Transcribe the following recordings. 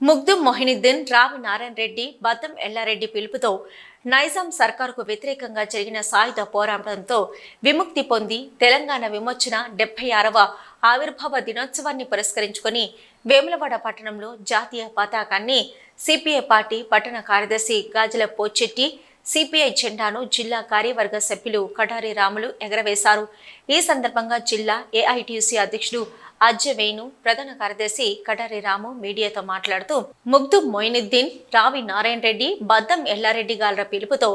ముగ్ధు మొహినుద్దీన్ రావి నారాయణ రెడ్డి బద్దం ఎల్లారెడ్డి పిలుపుతో నైజాం సర్కారుకు వ్యతిరేకంగా జరిగిన సాయుధ పోరాటంతో విముక్తి పొంది తెలంగాణ విమోచన డెబ్బై ఆరవ ఆవిర్భావ దినోత్సవాన్ని పురస్కరించుకొని వేములవాడ పట్టణంలో జాతీయ పతాకాన్ని సిపిఐ పార్టీ పట్టణ కార్యదర్శి గాజుల పోచెట్టి సిపిఐ జెండాను జిల్లా కార్యవర్గ సభ్యులు కటారి రాములు ఎగరవేశారు. ఈ సందర్భంగా జిల్లా ఏఐటియుసి అధ్యక్షుడు అజ్యవేణు ప్రధాన కార్యదర్శి కటారి రాము మీడియాతో మాట్లాడుతూ ముగ్ధు మొయినుద్దీన్ రావి నారాయణ రెడ్డి బద్దం ఎల్లారెడ్డి గాలర పిలుపుతో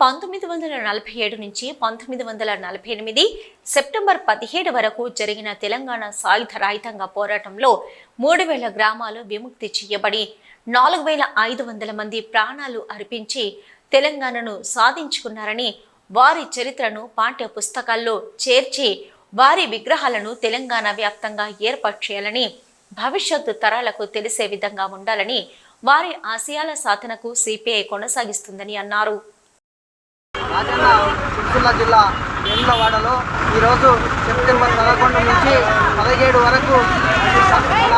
పంతొమ్మిది వందల నలభై ఏడు నుంచి పంతొమ్మిది వందల నలభై ఎనిమిది సెప్టెంబర్ పదిహేడు వరకు జరిగిన తెలంగాణ సాయుధ రాహితంగా పోరాటంలో మూడు వేల గ్రామాలు విముక్తి చేయబడి నాలుగు వేల ఐదు వందల మంది ప్రాణాలు అర్పించి తెలంగాణను సాధించుకున్నారని వారి చరిత్రను పాఠ్య పుస్తకాల్లో చేర్చి వారి విగ్రహాలను తెలంగాణ వ్యాప్తంగా ఏర్పాటు చేయాలని భవిష్యత్తు తరాలకు తెలిసే విధంగా ఉండాలని వారి ఆశయాల సాధనకు సిపిఐ కొనసాగిస్తుందని అన్నారు. జిల్లా వేములవాడలో ఈరోజు సెప్టెంబర్ పదకొండు నుంచి పదిహేడు వరకు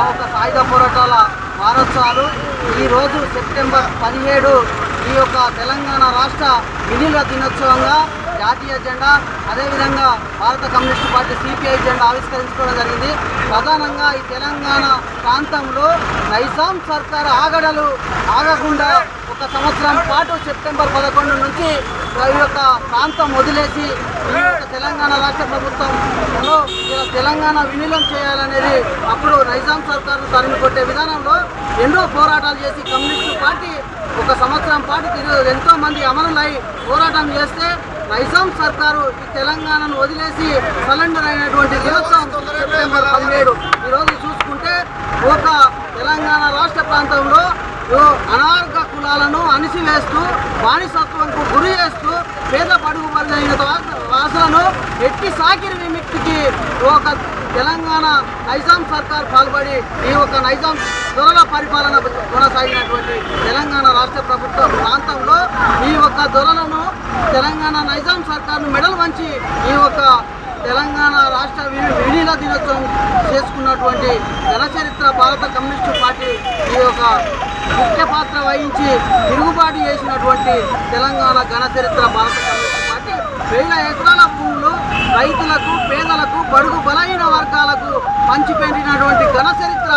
ఒక సాయుధ పోరాటాల వారోత్సవాలు. ఈరోజు సెప్టెంబర్ పదిహేడు ఈ యొక్క తెలంగాణ రాష్ట్ర విలీన దినోత్సవంగా జాతీయ జెండా అదేవిధంగా భారత కమ్యూనిస్టు పార్టీ సిపిఐ జెండా ఆవిష్కరించుకోవడం జరిగింది. ప్రధానంగా ఈ తెలంగాణ ప్రాంతంలో నైజాం సర్కార్ ఆగడలు ఆగకుండా ఒక సంవత్సరం పాటు సెప్టెంబర్ పదకొండు నుంచి ఈ యొక్క ప్రాంతం వదిలేసి ఈ తెలంగాణ రాష్ట్ర ప్రభుత్వంలో తెలంగాణ విలీనం చేయాలనేది అప్పుడు నైజాం సర్కార్ తరిమి కొట్టే విధానంలో ఎన్నో పోరాటాలు చేసి కమ్యూనిస్టు పార్టీ ఒక సంవత్సరం పాటు తిరిగి ఎంతో మంది అమరులై పోరాటం చేస్తే నైజాం సర్కారు ఈ తెలంగాణను వదిలేసి సరెండర్ అయినటువంటి దినోత్సవం సెప్టెంబర్ పదిహేడు. ఈరోజు చూసుకుంటే ఒక తెలంగాణ రాష్ట్ర ప్రాంతంలో అనార్ఘ కులాలను అణిసివేస్తూ బానిసత్వంకు గురి చేస్తూ పేద పడుగు బలైన వాసులను ఎట్టి సాకిరి విముక్తికి ఒక తెలంగాణ నైజాం సర్కార్ పాల్పడి ఈ యొక్క నైజాం దొరల పరిపాలన కొనసాగినటువంటి తెలంగాణ రాష్ట్ర ప్రభుత్వ ప్రాంతంలో ఈ యొక్క దొరలను తెలంగాణ నైజాం సర్కార్ను మెడల్ వంచి ఈ యొక్క తెలంగాణ రాష్ట్ర వి- విలీన దినోత్సవం చేసుకున్నటువంటి జనచరిత్ర భారత కమ్యూనిస్టు పార్టీ ఈ యొక్క ముఖ్య పాత్ర వహించి తిరుగుబాటు చేసినటువంటి తెలంగాణ ఘనచరిత్ర భారత కమ్యూనిస్ట్ పార్టీ వేల ఎకరాల భూములు రైతులకు పేదలకు బడుగు బలహీన వర్గాలకు పంచిపెట్టినటువంటి ఘనచరిత్ర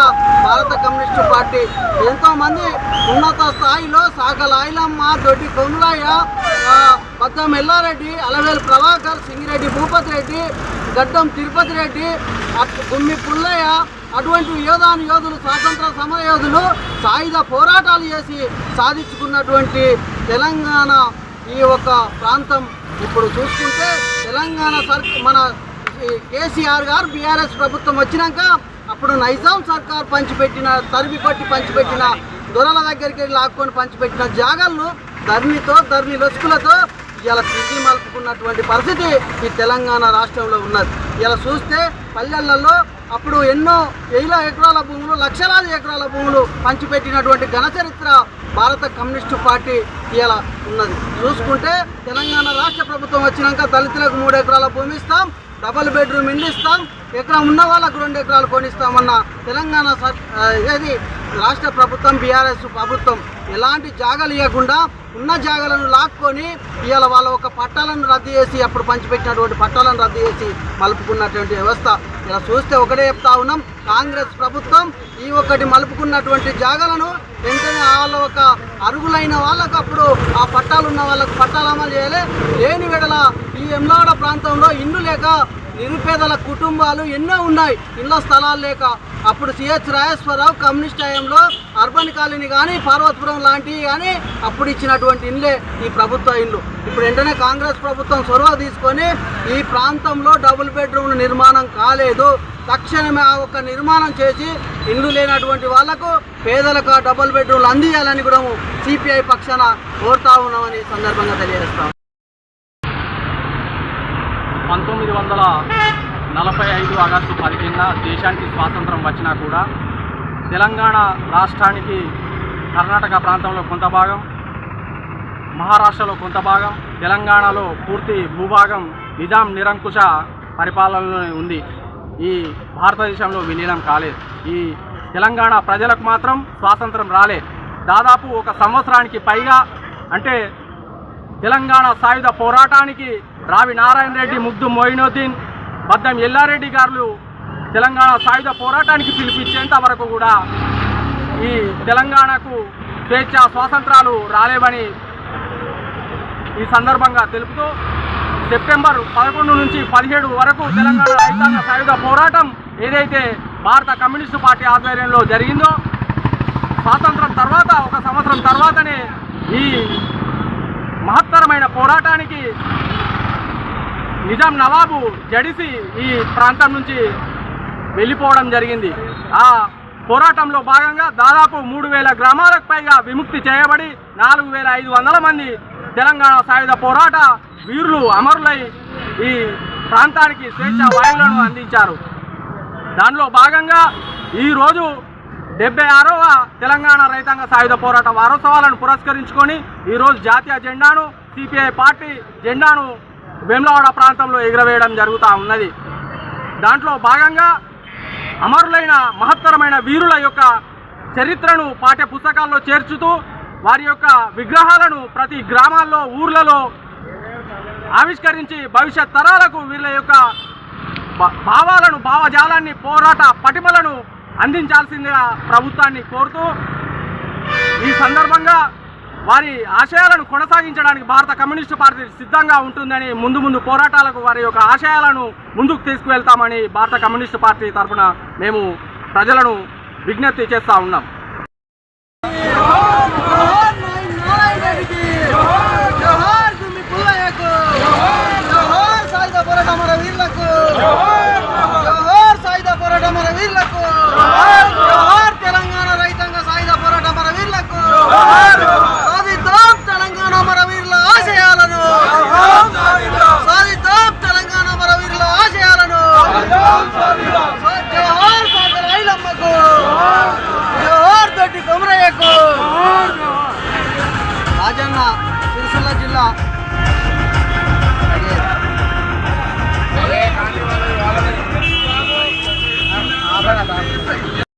భారత కమ్యూనిస్టు పార్టీ. ఎంతోమంది ఉన్నత స్థాయిలో సాగల ఐలమ్మ దొడ్డి కొములయ్య పద్దం ఎల్లారెడ్డి అలవేలు ప్రభాకర్ సింగిరెడ్డి భూపతి రెడ్డి గడ్డం తిరుపతి రెడ్డి గుమ్మి పుల్లయ్య అటువంటి యోధాను యోధులు స్వాతంత్ర సమర యోధులు సాయుధ పోరాటాలు చేసి సాధించుకున్నటువంటి తెలంగాణ ఈ యొక్క ప్రాంతం. ఇప్పుడు చూసుకుంటే తెలంగాణ సర్ మన కేసీఆర్ గారు బీఆర్ఎస్ ప్రభుత్వం వచ్చినాక అప్పుడు నైజాం సర్కార్ పంచిపెట్టిన తరిమి పట్టి పంచిపెట్టిన దొరల దగ్గరికి వెళ్ళి లాక్కొని పంచిపెట్టిన జాగలను ధర్నితో ధర్ని లొసుకులతో ఇలా తిరిగి మలుపుకున్నటువంటి పరిస్థితి ఈ తెలంగాణ రాష్ట్రంలో ఉన్నది. ఇలా చూస్తే పల్లెలలో అప్పుడు ఎన్నో వేల ఎకరాల భూములు లక్షలాది ఎకరాల భూములు పంచిపెట్టినటువంటి ఘనచరిత్ర భారత కమ్యూనిస్టు పార్టీ ఇలా ఉన్నది. చూసుకుంటే తెలంగాణ రాష్ట్ర ప్రభుత్వం వచ్చినాక దళితులకు మూడు ఎకరాల భూమి ఇస్తాం డబల్ బెడ్రూమ్ ఇల్లు ఇస్తాం ఎకరం ఉన్న వాళ్ళకు రెండు ఎకరాలు కొనిస్తామన్న తెలంగాణ ఇది ఏది? రాష్ట్ర ప్రభుత్వం బీఆర్ఎస్ ప్రభుత్వం ఎలాంటి జాగలు ఇవ్వకుండా ఉన్న జాగాలను లాక్కొని ఇవాళ వాళ్ళ ఒక పట్టాలను రద్దు చేసి అప్పుడు పంచిపెట్టినటువంటి పట్టాలను రద్దు చేసి మలుపుకున్నటువంటి వ్యవస్థ ఇలా చూస్తే ఒకటే చెప్తా ఉన్నాం. కాంగ్రెస్ ప్రభుత్వం ఈ ఒక్కటి మలుపుకున్నటువంటి జాగాలను వెంటనే వాళ్ళ ఒక అరుగులైన వాళ్ళకు అప్పుడు ఆ పట్టాలు ఉన్న వాళ్ళకు పట్టాలు అమలు చేయాలి. లేని విడల ఈ ఎమ్లాడ ప్రాంతంలో ఇల్లు లేక నిరుపేదల కుటుంబాలు ఎన్నో ఉన్నాయి. ఇళ్ళ స్థలాలు లేక. అప్పుడు సిహెచ్ రాజేశ్వరరావు కమ్యూనిస్ట్ టైంలో అర్బన్ కాలనీ కానీ పార్వతపురం లాంటివి కానీ అప్పుడు ఇచ్చినటువంటి ఇళ్ళే ఈ ప్రభుత్వ ఇల్లు. ఇప్పుడు వెంటనే కాంగ్రెస్ ప్రభుత్వం చొరవ తీసుకొని ఈ ప్రాంతంలో డబుల్ బెడ్రూమ్ నిర్మాణం కాలేదు. తక్షణమే ఆ ఒక్క నిర్మాణం చేసి ఇల్లు లేనటువంటి వాళ్ళకు పేదలకు డబుల్ బెడ్రూమ్లు అందియాలని కూడా సిపిఐ పక్షాన కోరుతా ఉన్నామని సందర్భంగా తెలియజేస్తాం. పంతొమ్మిది వందల నలభై ఐదు ఆగస్టు పదిహేనున దేశానికి స్వాతంత్రం వచ్చినా కూడా తెలంగాణ రాష్ట్రానికి కర్ణాటక ప్రాంతంలో కొంత భాగం మహారాష్ట్రలో కొంత భాగం తెలంగాణలో పూర్తి భూభాగం నిజాం నిరంకుశ పరిపాలనలో ఉంది. ఈ భారతదేశంలో విలీనం కాలేదు. ఈ తెలంగాణ ప్రజలకు మాత్రం స్వాతంత్రం రాలేదు దాదాపు ఒక సంవత్సరానికి పైగా అంటే తెలంగాణ సాయుధ పోరాటానికి రావి నారాయణ రెడ్డి ముగ్ధు మోయినుద్దీన్ బద్దం ఎల్లారెడ్డి గారు తెలంగాణ సాయుధ పోరాటానికి పిలిపించేంత వరకు కూడా ఈ తెలంగాణకు స్వేచ్ఛ స్వాతంత్రాలు రాలేవని ఈ సందర్భంగా తెలుపుతూ సెప్టెంబర్ పదకొండు నుంచి పదిహేడు వరకు తెలంగాణ రైతాంగ సాయుధ పోరాటం ఏదైతే భారత కమ్యూనిస్టు పార్టీ ఆధ్వర్యంలో జరిగిందో స్వాతంత్రం తర్వాత ఒక సంవత్సరం తర్వాతనే ఈ మహత్తరమైన పోరాటానికి నిజాం నవాబు జడిసి ఈ ప్రాంతం నుంచి వెళ్ళిపోవడం జరిగింది. ఆ పోరాటంలో భాగంగా దాదాపు మూడు వేల గ్రామాలకు పైగా విముక్తి చేయబడి నాలుగు వేల ఐదు వందల మంది తెలంగాణ సాయుధ పోరాట వీరులు అమరులై ఈ ప్రాంతానికి స్వేచ్ఛ వాయువులను అందించారు. దానిలో భాగంగా ఈరోజు డెబ్బై ఆరవ తెలంగాణ రైతాంగ సాయుధ పోరాట వారోత్సవాలను పురస్కరించుకొని ఈరోజు జాతీయ జెండాను సిపిఐ పార్టీ జెండాను వేములవాడ ప్రాంతంలో ఎగురవేయడం జరుగుతూ ఉన్నది. దాంట్లో భాగంగా అమరులైన మహత్తరమైన వీరుల యొక్క చరిత్రను పాఠ్య పుస్తకాల్లో చేర్చుతూ వారి యొక్క విగ్రహాలను ప్రతి గ్రామాల్లో ఊర్లలో ఆవిష్కరించి భవిష్యత్ తరాలకు వీళ్ళ యొక్క భా- భావాలను భావజాలాన్ని పోరాట పటిమలను అందించాల్సిందిగా ప్రభుత్వాన్ని కోరుతూ ఈ సందర్భంగా వారి ఆశయాలను కొనసాగించడానికి భారత కమ్యూనిస్టు పార్టీ సిద్ధంగా ఉంటుందని ముందు ముందు పోరాటాలకు వారి యొక్క ఆశయాలను ముందుకు తీసుకువెళ్తామని భారత కమ్యూనిస్టు పార్టీ తరఫున మేము ప్రజలను విజ్ఞప్తి చేస్తూ ఉన్నాం.